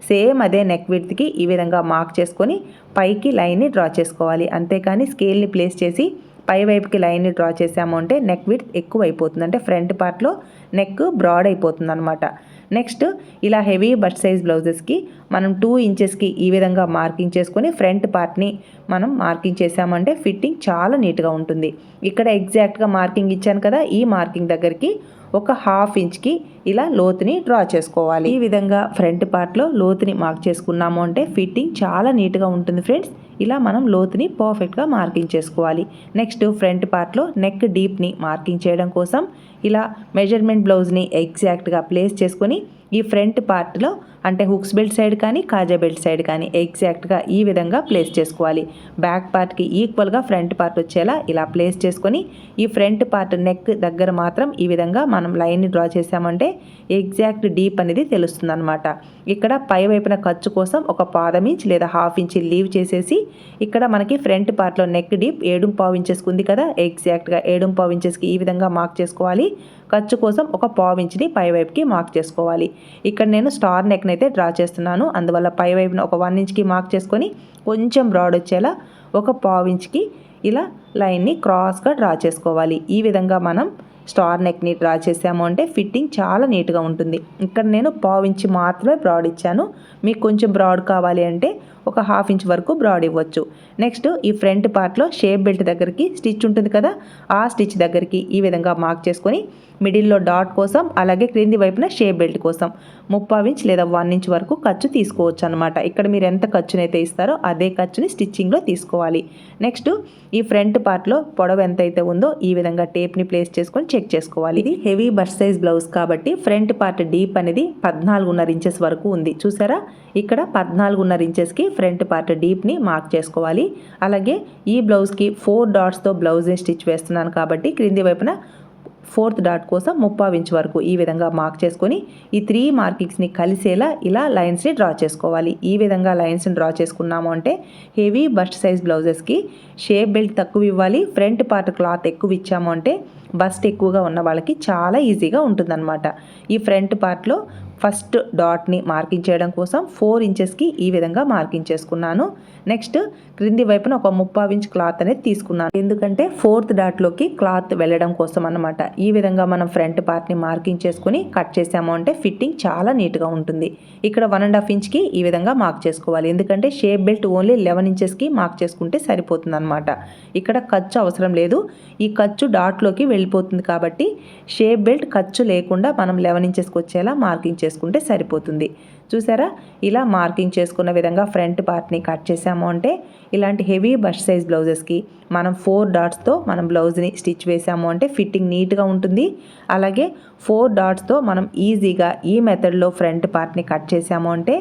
సేమ్ అదే నెక్ విడ్త్కి ఈ విధంగా మార్క్ చేసుకొని పైకి లైన్ని డ్రా చేసుకోవాలి. అంతేకాని స్కేల్ని ప్లేస్ చేసి పై వైపుకి లైన్ని డ్రా చేసాము అంటే నెక్ విడ్త్ ఎక్కువ అయిపోతుంది అంటే ఫ్రంట్ పార్ట్లో నెక్ బ్రాడ్ అయిపోతుంది అనమాట నెక్స్ట్ ఇలా హెవీ బట్ సైజ్ బ్లౌజెస్కి మనం టూ ఇంచెస్కి ఈ విధంగా మార్కింగ్ చేసుకొని ఫ్రంట్ పార్ట్ని మనం మార్కింగ్ చేసామంటే ఫిట్టింగ్ చాలా నీట్గా ఉంటుంది. ఇక్కడ ఎగ్జాక్ట్గా మార్కింగ్ ఇచ్చాను కదా ఈ మార్కింగ్ దగ్గరికి ఒక హాఫ్ ఇంచ్కి ఇలా లోతుని డ్రా చేసుకోవాలి. ఈ విధంగా ఫ్రంట్ పార్ట్లో లోతుని మార్క్ చేసుకున్నాము అంటే ఫిట్టింగ్ చాలా నీట్గా ఉంటుంది ఫ్రెండ్స్. ఇలా మనం లోతుని పర్ఫెక్ట్గా మార్కింగ్ చేసుకోవాలి. నెక్స్ట్ ఫ్రంట్ పార్ట్లో నెక్ డీప్ని మార్కింగ్ చేయడం కోసం ఇలా మెజర్మెంట్ బ్లౌజ్ని ఎగ్జాక్ట్గా ప్లేస్ చేసుకొని ఈ ఫ్రంట్ పార్ట్లో అంటే హుక్స్ బెల్ట్ సైడ్ కానీ కాజా బెల్ట్ సైడ్ కానీ ఎగ్జాక్ట్గా ఈ విధంగా ప్లేస్ చేసుకోవాలి. బ్యాక్ పార్ట్కి ఈక్వల్గా ఫ్రంట్ పార్ట్ వచ్చేలా ఇలా ప్లేస్ చేసుకొని ఈ ఫ్రంట్ పార్ట్ నెక్ దగ్గర మాత్రం ఈ విధంగా మనం లైన్ని డ్రా చేసామంటే ఎగ్జాక్ట్ డీప్ అనేది తెలుస్తుంది అనమాట ఇక్కడ పై వైపున ఖర్చు కోసం ఒక పాదం ఇంచ్ లేదా హాఫ్ ఇంచ్ లీవ్ చేసేసి ఇక్కడ మనకి ఫ్రంట్ పార్ట్లో నెక్ డీప్ ఏడు పావు ఇంచెస్కి ఉంది కదా ఎగ్జాక్ట్గా ఏడు పావు ఇంచెస్కి ఈ విధంగా మార్క్ చేసుకోవాలి. ఖర్చు కోసం ఒక పావు ఇంచ్ని పై వైపుకి మార్క్ చేసుకోవాలి. ఇక్కడ నేను స్టార్ నెక్ని అయితే డ్రా చేస్తున్నాను. అందువల్ల పైవైపున ఒక వన్ ఇంచ్కి మార్క్ చేసుకొని కొంచెం బ్రాడ్ వచ్చేలా ఒక పావు ఇంచ్కి ఇలా లైన్ని క్రాస్గా డ్రా చేసుకోవాలి. ఈ విధంగా మనం స్టార్ నెక్ని డ్రా చేసాము అంటే ఫిట్టింగ్ చాలా నీట్గా ఉంటుంది. ఇక్కడ నేను పావు ఇంచ్ మాత్రమే బ్రాడ్ ఇచ్చాను. మీకు కొంచెం బ్రాడ్ కావాలి అంటే ఒక హాఫ్ ఇంచ్ వరకు బ్రాడ్ ఇవ్వచ్చు. నెక్స్ట్ ఈ ఫ్రంట్ పార్ట్లో షేప్ బెల్ట్ దగ్గరికి స్టిచ్ ఉంటుంది కదా ఆ స్టిచ్ దగ్గరికి ఈ విధంగా మార్క్ చేసుకొని మిడిల్లో డాట్ కోసం అలాగే క్రింది వైపున షేప్ బెల్ట్ కోసం ముప్పావు ఇంచ్ లేదా వన్ ఇంచ్ వరకు ఖర్చు తీసుకోవచ్చు అనమాట ఇక్కడ మీరు ఎంత ఖర్చునైతే ఇస్తారో అదే ఖర్చుని స్టిచ్చింగ్లో తీసుకోవాలి. నెక్స్ట్ ఈ ఫ్రంట్ పార్ట్లో పొడవు ఎంత అయితే ఉందో ఈ విధంగా టేప్ని ప్లేస్ చేసుకొని చెక్ చేసుకోవాలి. ఇది హెవీ బస్ సైజ్ బ్లౌజ్ కాబట్టి ఫ్రంట్ పార్ట్ డీప్ అనేది పద్నాలుగున్నర ఇంచెస్ వరకు ఉంది. చూసారా? ఇక్కడ పద్నాలుగున్నర ఇంచెస్కి ఫ్రంట్ పార్ట్ డీప్ని మార్క్ చేసుకోవాలి. అలాగే ఈ బ్లౌజ్కి ఫోర్ డాట్స్తో బ్లౌజ్ని స్టిచ్ వేస్తున్నాను కాబట్టి క్రింది వైపున ఫోర్త్ డాట్ కోసం ముప్పావు ఇంచ్ వరకు ఈ విధంగా మార్క్ చేసుకొని ఈ త్రీ మార్కింగ్స్ని కలిసేలా ఇలా లైన్స్ని డ్రా చేసుకోవాలి. ఈ విధంగా లైన్స్ని డ్రా చేసుకున్నాము అంటే హెవీ బస్ట్ సైజ్ బ్లౌజెస్కి షేప్ బెల్ట్ తక్కువ ఇవ్వాలి. ఫ్రంట్ పార్ట్ క్లాత్ ఎక్కువ ఇచ్చాము అంటే బస్ట్ ఎక్కువగా ఉన్న వాళ్ళకి చాలా ఈజీగా ఉంటుందన్నమాట. ఈ ఫ్రంట్ పార్ట్లో ఫస్ట్ డాట్ని మార్కింగ్ చేయడం కోసం ఫోర్ ఇంచెస్కి ఈ విధంగా మార్కింగ్ చేసుకున్నాను. నెక్స్ట్ క్రింది వైపున ఒక ముప్పావు ఇంచ్ క్లాత్ అనేది తీసుకున్నాను. ఎందుకంటే ఫోర్త్ డాట్లోకి క్లాత్ వెళ్ళడం కోసం అన్నమాట. ఈ విధంగా మనం ఫ్రంట్ పార్ట్ని మార్కింగ్ చేసుకుని కట్ చేసాము అంటే ఫిట్టింగ్ చాలా నీట్గా ఉంటుంది. ఇక్కడ వన్ అండ్ హాఫ్ ఇంచ్కి ఈ విధంగా మార్క్ చేసుకోవాలి. ఎందుకంటే షేప్ బెల్ట్ ఓన్లీ లెవెన్ ఇంచెస్కి మార్క్ చేసుకుంటే సరిపోతుంది అనమాట ఇక్కడ ఖర్చు అవసరం లేదు. ఈ ఖర్చు డాట్లోకి వెళ్ళిపోతుంది కాబట్టి షేప్ బెల్ట్ ఖర్చు లేకుండా మనం లెవెన్ ఇంచెస్కి వచ్చేలా మార్కింగ్ చేసుకుంటే సరిపోతుంది. చూసారా? ఇలా మార్కింగ్ చేసుకున్న విధంగా ఫ్రంట్ పార్ట్ని కట్ చేసాము అంటే ఇలాంటి హెవీ బస్ట్ సైజ్ బ్లౌజెస్కి మనం ఫోర్ డాట్స్తో మనం బ్లౌజ్ని స్టిచ్ వేసాము అంటే ఫిట్టింగ్ నీట్గా ఉంటుంది. అలాగే ఫోర్ డాట్స్తో మనం ఈజీగా ఈ మెథడ్లో ఫ్రంట్ పార్ట్ని కట్ చేసాము అంటే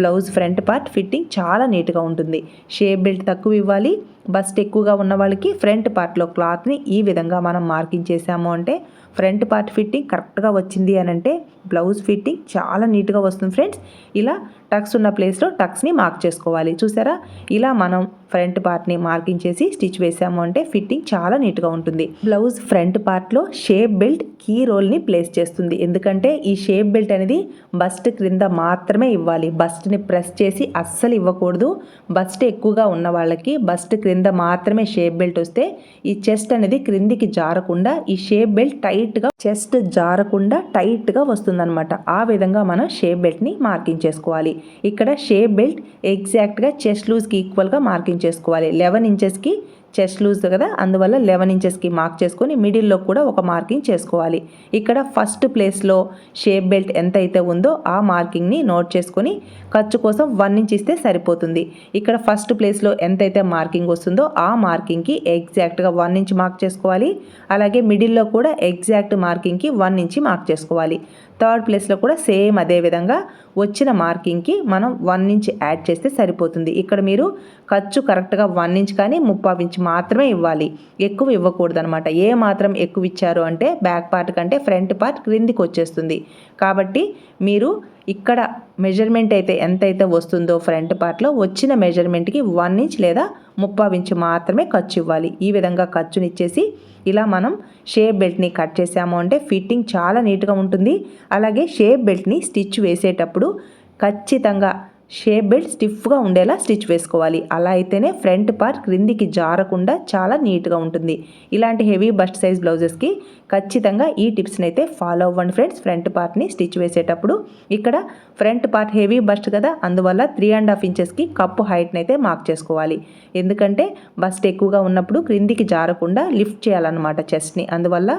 బ్లౌజ్ ఫ్రంట్ పార్ట్ ఫిట్టింగ్ చాలా నీట్గా ఉంటుంది. షేప్ బెల్ట్ తక్కువ ఇవ్వాలి. బస్ట్ ఎక్కువగా ఉన్న వాళ్ళకి ఫ్రంట్ పార్ట్లో క్లాత్ని ఈ విధంగా మనం మార్కింగ్ చేసాము అంటే ఫ్రంట్ పార్ట్ ఫిట్టింగ్ కరెక్ట్గా వచ్చింది అని అంటే బ్లౌజ్ ఫిట్టింగ్ చాలా నీట్గా వస్తుంది ఫ్రెండ్స్. ఇలా టక్స్ ఉన్న ప్లేస్లో టక్స్ని మార్క్ చేసుకోవాలి. చూసారా? ఇలా మనం ఫ్రంట్ పార్ట్ని మార్కింగ్ చేసి స్టిచ్ వేసాము అంటే ఫిట్టింగ్ చాలా నీట్గా ఉంటుంది. బ్లౌజ్ ఫ్రంట్ పార్ట్లో షేప్ బెల్ట్ కీ రోల్ని ప్లేస్ చేస్తుంది. ఎందుకంటే ఈ షేప్ బెల్ట్ అనేది బస్ట్ క్రింద మాత్రమే ఇవ్వాలి. బస్ట్ని ప్రెస్ చేసి అస్సలు ఇవ్వకూడదు. బస్ట్ ఎక్కువగా ఉన్న వాళ్ళకి బస్ట్ క్రింద మాత్రమే షేప్ బెల్ట్ వస్తే ఈ చెస్ట్ అనేది క్రిందికి జారకుండా ఈ షేప్ బెల్ట్ టైట్గా చెస్ట్ జారకుండా టైట్గా వస్తుందన్నమాట. ఆ విధంగా మనం షేప్ బెల్ట్ని మార్కింగ్ చేసుకోవాలి. ఇక్కడ షేప్ బెల్ట్ ఎగ్జాక్ట్గా చెస్ట్ లూజ్కి ఈక్వల్గా మార్కింగ్ చేసుకోవాలి. లెవెన్ ఇంచెస్కి చెస్ట్ లూజ్ కదా అందువల్ల లెవెన్ ఇంచెస్కి మార్క్ చేసుకొని మిడిల్లో కూడా ఒక మార్కింగ్ చేసుకోవాలి. ఇక్కడ ఫస్ట్ ప్లేస్లో షేప్ బెల్ట్ ఎంత అయితే ఉందో ఆ మార్కింగ్ని నోట్ చేసుకొని ఖర్చు కోసం వన్ ఇంచ్ ఇస్తే సరిపోతుంది. ఇక్కడ ఫస్ట్ ప్లేస్లో ఎంతైతే మార్కింగ్ వస్తుందో ఆ మార్కింగ్కి ఎగ్జాక్ట్గా వన్ ఇంచ్ మార్క్ చేసుకోవాలి. అలాగే మిడిల్లో కూడా ఎగ్జాక్ట్ మార్కింగ్కి వన్ ఇంచ్ మార్క్ చేసుకోవాలి. థర్డ్ ప్లేస్లో కూడా సేమ్ అదే విధంగా వచ్చిన మార్కింగ్కి మనం వన్ ఇంచ్ యాడ్ చేస్తే సరిపోతుంది. ఇక్కడ మీరు ఖర్చు కరెక్ట్గా వన్ ఇంచ్ కానీ ముప్పావు ఇంచ్ మాత్రమే ఇవ్వాలి. ఎక్కువ ఇవ్వకూడదు అనమాట ఏ మాత్రం ఎక్కువ ఇచ్చారు అంటే బ్యాక్ పార్ట్ కంటే ఫ్రంట్ పార్ట్ క్రిందికి వచ్చేస్తుంది. కాబట్టి మీరు ఇక్కడ మెజర్మెంట్ అయితే ఎంతైతే వస్తుందో ఫ్రంట్ పార్ట్లో వచ్చిన మెజర్మెంట్కి వన్ ఇంచ్ లేదా ముప్పావు ఇంచ్ మాత్రమే ఖర్చు ఇవ్వాలి. ఈ విధంగా ఖర్చునిచ్చేసి ఇలా మనం షేప్ బెల్ట్ని కట్ చేసాము అంటే ఫిట్టింగ్ చాలా నీట్గా ఉంటుంది. అలాగే షేప్ బెల్ట్ని స్టిచ్ వేసేటప్పుడు ఖచ్చితంగా షేప్ బెల్ట్ స్టిఫ్గా ఉండేలా స్టిచ్ వేసుకోవాలి. అలా అయితేనే ఫ్రంట్ పార్ట్ క్రిందికి జారకుండా చాలా నీట్గా ఉంటుంది. ఇలాంటి హెవీ బస్ట్ సైజ్ బ్లౌజెస్కి ఖచ్చితంగా ఈ టిప్స్ని అయితే ఫాలో అవ్వండి ఫ్రెండ్స్. ఫ్రంట్ పార్ట్ని స్టిచ్ వేసేటప్పుడు ఇక్కడ ఫ్రంట్ పార్ట్ హెవీ బస్ట్ కదా అందువల్ల త్రీ అండ్ హాఫ్ ఇంచెస్కి కప్పు హైట్ని అయితే మార్క్ చేసుకోవాలి. ఎందుకంటే బస్ట్ ఎక్కువగా ఉన్నప్పుడు క్రిందికి జారకుండా లిఫ్ట్ చేయాలన్నమాట చెస్ట్ని. అందువల్ల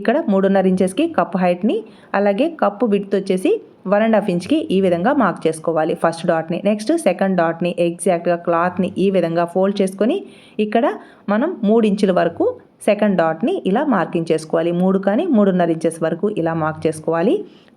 ఇక్కడ మూడున్నర ఇంచెస్కి కప్పు హైట్ని అలాగే కప్పు విడ్త్ వచ్చేసి వన్ అండ్ హాఫ్ ఇంచ్కి ఈ విధంగా మార్క్ చేసుకోవాలి. ఫస్ట్ డాట్ని నెక్స్ట్ సెకండ్ డాట్ని ఎగ్జాక్ట్గా క్లాత్ని ఈ విధంగా ఫోల్డ్ చేసుకొని ఇక్కడ మనం మూడు ఇంచుల వరకు సెకండ్ డాట్ని ఇలా మార్కింగ్ చేసుకోవాలి. మూడు కానీ మూడున్నర ఇంచెస్ వరకు ఇలా మార్క్ చేసుకోవాలి.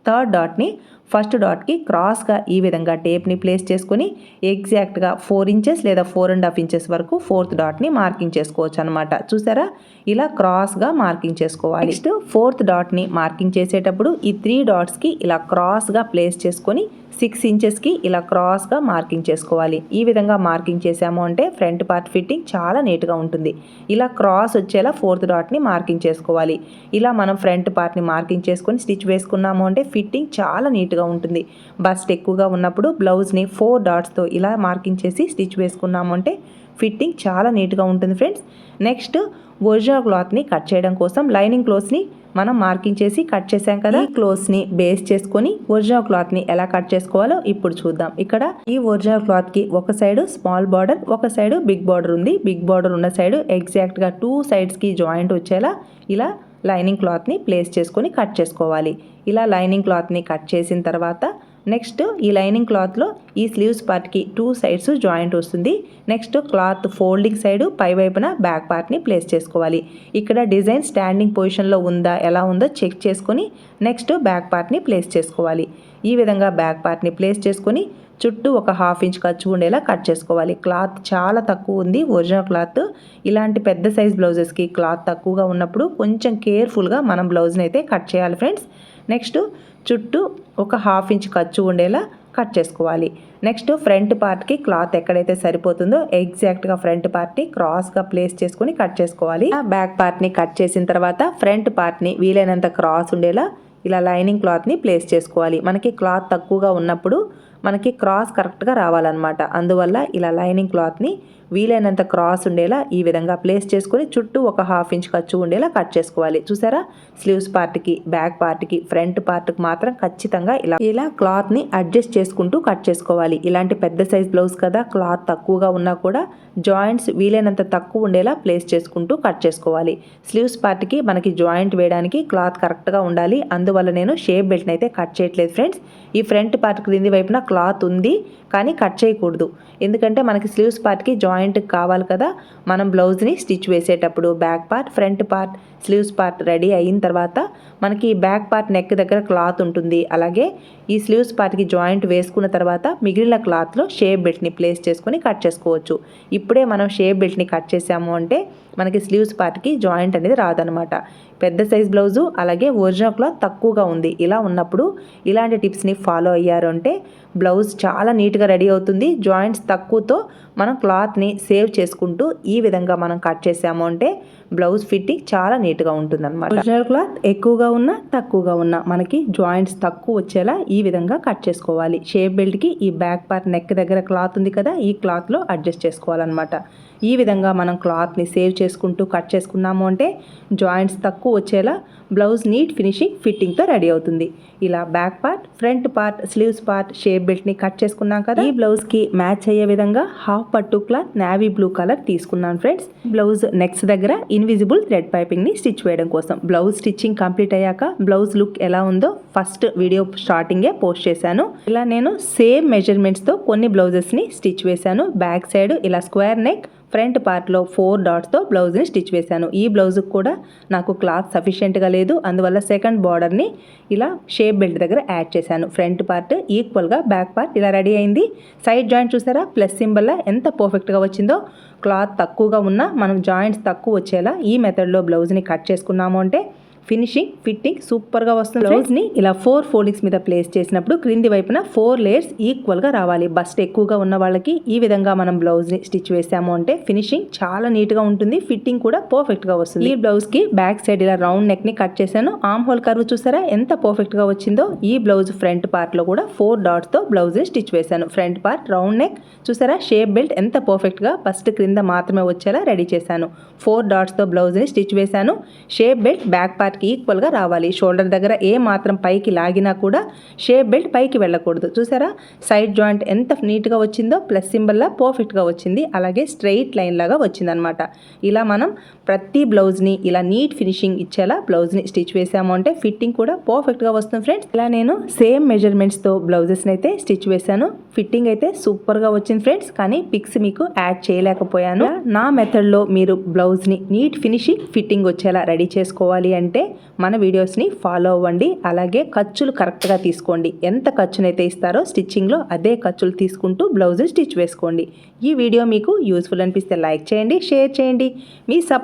థర్డ్ డాట్ని ఫస్ట్ డాట్కి క్రాస్గా ఈ విధంగా టేప్ని ప్లేస్ చేసుకొని ఎగ్జాక్ట్గా ఫోర్ ఇంచెస్ లేదా ఫోర్ అండ్ హాఫ్ ఇంచెస్ వరకు ఫోర్త్ డాట్ని మార్కింగ్ చేసుకోవచ్చు అనమాట చూసారా? ఇలా క్రాస్గా మార్కింగ్ చేసుకోవాలి. నెక్స్ట్ ఫోర్త్ డాట్ని మార్కింగ్ చేసేటప్పుడు ఈ త్రీ డాట్స్కి ఇలా క్రాస్గా ప్లేస్ చేసుకొని సిక్స్ ఇంచెస్కి ఇలా క్రాస్గా మార్కింగ్ చేసుకోవాలి. ఈ విధంగా మార్కింగ్ చేసాము అంటే ఫ్రంట్ పార్ట్ ఫిట్టింగ్ చాలా నీట్గా ఉంటుంది. ఇలా క్రాస్ వచ్చేలా ఫోర్త్ డాట్ని మార్కింగ్ చేసుకోవాలి. ఇలా మనం ఫ్రంట్ పార్ట్ని మార్కింగ్ చేసుకొని స్టిచ్ వేసుకున్నాము అంటే ఫిట్టింగ్ చాలా నీట్గా ఉంటుంది. బస్ట్ ఎక్కువగా ఉన్నప్పుడు బ్లౌజ్ని ఫోర్ డాట్స్తో ఇలా మార్కింగ్ చేసి స్టిచ్ వేసుకున్నాము అంటే ఫిట్టింగ్ చాలా నీట్గా ఉంటుంది ఫ్రెండ్స్ నెక్స్ట్ ఒరిజినల్ క్లాత్ని కట్ చేయడం కోసం లైనింగ్ క్లోత్స్ని మనం మార్కింగ్ చేసి కట్ చేసాం కదా? ఈ క్లోత్స్ని బేస్ చేసుకొని ఒరిజినల్ క్లాత్ని ఎలా కట్ చేసుకోవాలో ఇప్పుడు చూద్దాం. ఇక్కడ ఈ ఒరిజినల్ క్లాత్కి ఒక సైడ్ స్మాల్ బార్డర్ ఒక సైడ్ బిగ్ బార్డర్ ఉంది. బిగ్ బార్డర్ ఉన్న సైడ్ ఎగ్జాక్ట్గా టూ సైడ్స్కి జాయింట్ వచ్చేలా ఇలా లైనింగ్ క్లాత్ని ప్లేస్ చేసుకొని కట్ చేసుకోవాలి. ఇలా లైనింగ్ క్లాత్ని కట్ చేసిన తర్వాత నెక్స్ట్ ఈ లైనింగ్ క్లాత్లో ఈ స్లీవ్స్ పార్ట్కి టూ సైడ్స్ జాయింట్ వస్తుంది. నెక్స్ట్ క్లాత్ ఫోల్డింగ్ సైడ్ పై వైపున బ్యాక్ పార్ట్ని ప్లేస్ చేసుకోవాలి. ఇక్కడ డిజైన్ స్టాండింగ్ పొజిషన్లో ఉందా ఎలా ఉందో చెక్ చేసుకొని నెక్స్ట్ బ్యాక్ పార్ట్ని ప్లేస్ చేసుకోవాలి. ఈ విధంగా బ్యాక్ పార్ట్ని ప్లేస్ చేసుకొని చుట్టూ ఒక హాఫ్ ఇంచ్ ఖర్చు ఉండేలా కట్ చేసుకోవాలి. క్లాత్ చాలా తక్కువ ఉంది. ఒరిజినల్ క్లాత్ ఇలాంటి పెద్ద సైజ్ బ్లౌజెస్కి క్లాత్ తక్కువగా ఉన్నప్పుడు కొంచెం కేర్ఫుల్గా మనం బ్లౌజ్ని అయితే కట్ చేయాలి ఫ్రెండ్స్ నెక్స్ట్ చుట్టూ ఒక హాఫ్ ఇంచ్ ఖర్చు ఉండేలా కట్ చేసుకోవాలి. నెక్స్ట్ ఫ్రంట్ పార్ట్కి క్లాత్ ఎక్కడైతే సరిపోతుందో ఎగ్జాక్ట్గా ఫ్రంట్ పార్ట్ని క్రాస్గా ప్లేస్ చేసుకుని కట్ చేసుకోవాలి. ఆ బ్యాక్ పార్ట్ని కట్ చేసిన తర్వాత ఫ్రంట్ పార్ట్ని వీలైనంత క్రాస్ ఉండేలా ఇలా లైనింగ్ క్లాత్ని ప్లేస్ చేసుకోవాలి. మనకి క్లాత్ తక్కువగా ఉన్నప్పుడు మనకి క్రాస్ కరెక్ట్గా రావాలన్నమాట. అందువల్ల ఇలా లైనింగ్ క్లాత్ని వీలైనంత క్రాస్ ఉండేలా ఈ విధంగా ప్లేస్ చేసుకుని చుట్టూ ఒక హాఫ్ ఇంచ్ ఖర్చు ఉండేలా కట్ చేసుకోవాలి. చూసారా? స్లీవ్స్ పార్ట్కి బ్యాక్ పార్ట్కి ఫ్రంట్ పార్ట్కి మాత్రం ఖచ్చితంగా ఇలా ఇలా క్లాత్ని అడ్జస్ట్ చేసుకుంటూ కట్ చేసుకోవాలి. ఇలాంటి పెద్ద సైజ్ బ్లౌజ్ కదా క్లాత్ తక్కువగా ఉన్నా కూడా జాయింట్స్ వీలైనంత తక్కువ ఉండేలా ప్లేస్ చేసుకుంటూ కట్ చేసుకోవాలి. స్లీవ్స్ పార్ట్కి మనకి జాయింట్ వేయడానికి క్లాత్ కరెక్ట్గా ఉండాలి. అందువల్ల నేను షేప్ బెల్ట్ని అయితే కట్ చేయట్లేదు ఫ్రెండ్స్. ఈ ఫ్రంట్ పార్ట్ క్రింది వైపున క్లాత్ ఉంది కానీ కట్ చేయకూడదు. ఎందుకంటే మనకి స్లీవ్స్ పార్ట్కి జాయింట్ కావాలి కదా మనం బ్లౌజ్ని స్టిచ్ వేసేటప్పుడు back part front part sleeves part ready అయిన తర్వాత మనకి బ్యాక్ పార్ట్ నెక్ దగ్గర క్లాత్ ఉంటుంది. అలాగే ఈ స్లీవ్స్ పార్ట్కి జాయింట్ వేసుకున్న తర్వాత మిగిలిన క్లాత్లో షేప్ బెల్ట్ని ప్లేస్ చేసుకొని కట్ చేసుకోవచ్చు. ఇప్పుడే మనం షేప్ బెల్ట్ని కట్ చేసాము అంటే మనకి స్లీవ్స్ పార్ట్కి జాయింట్ అనేది రాదనమాట పెద్ద సైజ్ బ్లౌజు అలాగే ఒరిజినల్ క్లాత్ తక్కువగా ఉంది. ఇలా ఉన్నప్పుడు ఇలాంటి టిప్స్ని ఫాలో అయ్యారు అంటే బ్లౌజ్ చాలా నీట్గా రెడీ అవుతుంది. జాయింట్స్ తక్కువతో మనం క్లాత్ని సేవ్ చేసుకుంటూ ఈ విధంగా మనం కట్ చేసాము అంటే బ్లౌజ్ ఫిట్టింగ్ చాలా నీట్గా ఉంటుంది అనమాట ఒరిజినల్ క్లాత్ ఎక్కువగా ఉన్నా తక్కువగా ఉన్నా మనకి జాయింట్స్ తక్కువ వచ్చేలా ఈ విధంగా కట్ చేసుకోవాలి. షేప్ బెల్ట్కి ఈ బ్యాక్ పార్ట్ నెక్ దగ్గర క్లాత్ ఉంది కదా ఈ క్లాత్లో అడ్జస్ట్ చేసుకోవాలన్నమాట. ఈ విధంగా మనం క్లాత్ని సేవ్ చేసుకుంటూ కట్ చేసుకున్నాము అంటే జాయింట్స్ తక్కువ వచ్చేలా బ్లౌజ్ నీట్ ఫినిషింగ్ ఫిట్టింగ్తో రెడీ అవుతుంది. ఇలా back part front part sleeves part shape బెల్ట్ని cut చేసుకున్నాం కదా. ఈ బ్లౌజ్కి మ్యాచ్ అయ్యే విధంగా హాఫ్ పట్టు క్లాత్ నావీ బ్లూ కలర్ తీసుకున్నాను ఫ్రెండ్స్. బ్లౌజ్ నెక్స్ట్ దగ్గర ఇన్విజిబుల్ థ్రెడ్ పైపింగ్ని స్టిచ్ వేయడం కోసం. బ్లౌజ్ స్టిచ్చింగ్ కంప్లీట్ అయ్యాక బ్లౌజ్ లుక్ ఎలా ఉందో ఫస్ట్ వీడియో స్టార్టింగే పోస్ట్ చేశాను. ఇలా నేను సేమ్ మెజర్మెంట్స్తో కొన్ని బ్లౌజెస్ని స్టిచ్ వేశాను. బ్యాక్ సైడ్ ఇలా స్క్వేర్ నెక్ ఫ్రంట్ పార్ట్లో ఫోర్ డాట్స్తో బ్లౌజ్ని స్టిచ్ వేశాను. ఈ బ్లౌజ్కి కూడా నాకు క్లాత్ సఫిషియెంట్గా లేదు. అందువల్ల సెకండ్ బార్డర్ని ఇలా షేప్ బెల్ట్ దగ్గర యాడ్ చేశాను. ఫ్రంట్ పార్ట్ ఈక్వల్గా బ్యాక్ పార్ట్ ఇలా రెడీ అయింది. సైడ్ జాయింట్ చూసారా? ప్లస్ సింబల్లా ఎంత పర్ఫెక్ట్గా వచ్చిందో. క్లాత్ తక్కువగా ఉన్నా మనం జాయింట్స్ తక్కువ వచ్చేలా ఈ మెథడ్లో బ్లౌజ్ని కట్ చేసుకున్నాము అంటే ఫినిషింగ్ ఫిట్టింగ్ సూపర్గా వస్తుంది. బ్లౌజ్ని ఇలా ఫోర్ ఫోల్డింగ్స్ మీద ప్లేస్ చేసినప్పుడు క్రింది వైపున ఫోర్ లేయర్స్ ఈక్వల్గా రావాలి. బస్ట్ ఎక్కువగా ఉన్న వాళ్ళకి ఈ విధంగా మనం బ్లౌజ్ని స్టిచ్ వేసాము అంటే ఫినిషింగ్ చాలా నీట్గా ఉంటుంది. ఫిట్టింగ్ కూడా పర్ఫెక్ట్గా వస్తుంది. ఈ బ్లౌజ్కి బ్యాక్ సైడ్ ఇలా రౌండ్ నెక్ని కట్ చేశాను. ఆమ్ హోల్ కర్వ్ చూసారా? ఎంత పర్ఫెక్ట్గా వచ్చిందో ఈ బ్లౌజ్ ఫ్రంట్ పార్ట్లో కూడా ఫోర్ డాట్స్తో బ్లౌజ్ స్టిచ్ వేశాను. ఫ్రంట్ పార్ట్ రౌండ్ నెక్ చూసారా? షేప్ బెల్ట్ ఎంత పర్ఫెక్ట్గా ఫస్ట్ క్రింద మాత్రమే వచ్చేలా రెడీ చేశాను. ఫోర్ డాట్స్తో బ్లౌజ్ని స్టిచ్ వేశాను. షేప్ బెల్ట్ బ్యాక్ పార్ట్కి ఈక్వల్గా రావాలి. షోల్డర్ దగ్గర ఏ మాత్రం పైకి లాగినా కూడా షేప్ బెల్ట్ పైకి వెళ్ళకూడదు. చూసారా? సైడ్ జాయింట్ ఎంత నీట్గా వచ్చిందో ప్లస్ సింబల్లా పర్ఫెక్ట్గా వచ్చింది. అలాగే స్ట్రెయిట్ లైన్ లాగా వచ్చిందనమాట ఇలా మనం ప్రతి బ్లౌజ్ని ఇలా నీట్ ఫినిషింగ్ ఇచ్చేలా బ్లౌజ్ని స్టిచ్ వేసాము అంటే ఫిట్టింగ్ కూడా పర్ఫెక్ట్గా వస్తుంది ఫ్రెండ్స్. ఇలా నేను సేమ్ మెజర్మెంట్స్తో బ్లౌజెస్ని అయితే స్టిచ్ వేశాను ఫిట్టింగ్ అయితే సూపర్గా వచ్చింది ఫ్రెండ్స్. కానీ పిక్స్ మీకు యాడ్ చేయలేకపోయాను. నా మెథడ్లో మీరు బ్లౌజ్ని నీట్ ఫినిషింగ్ ఫిట్టింగ్ వచ్చేలా రెడీ చేసుకోవాలి అంటే మన వీడియోస్ని ఫాలో అవ్వండి. అలాగే ఖర్చులు కరెక్ట్గా తీసుకోండి. ఎంత ఖర్చునైతే ఇస్తారో స్టిచ్చింగ్లో అదే ఖర్చులు తీసుకుంటూ బ్లౌజ్ స్టిచ్ వేసుకోండి. ఈ వీడియో మీకు యూస్ఫుల్ అనిపిస్తే లైక్ చేయండి షేర్ చేయండి. మీ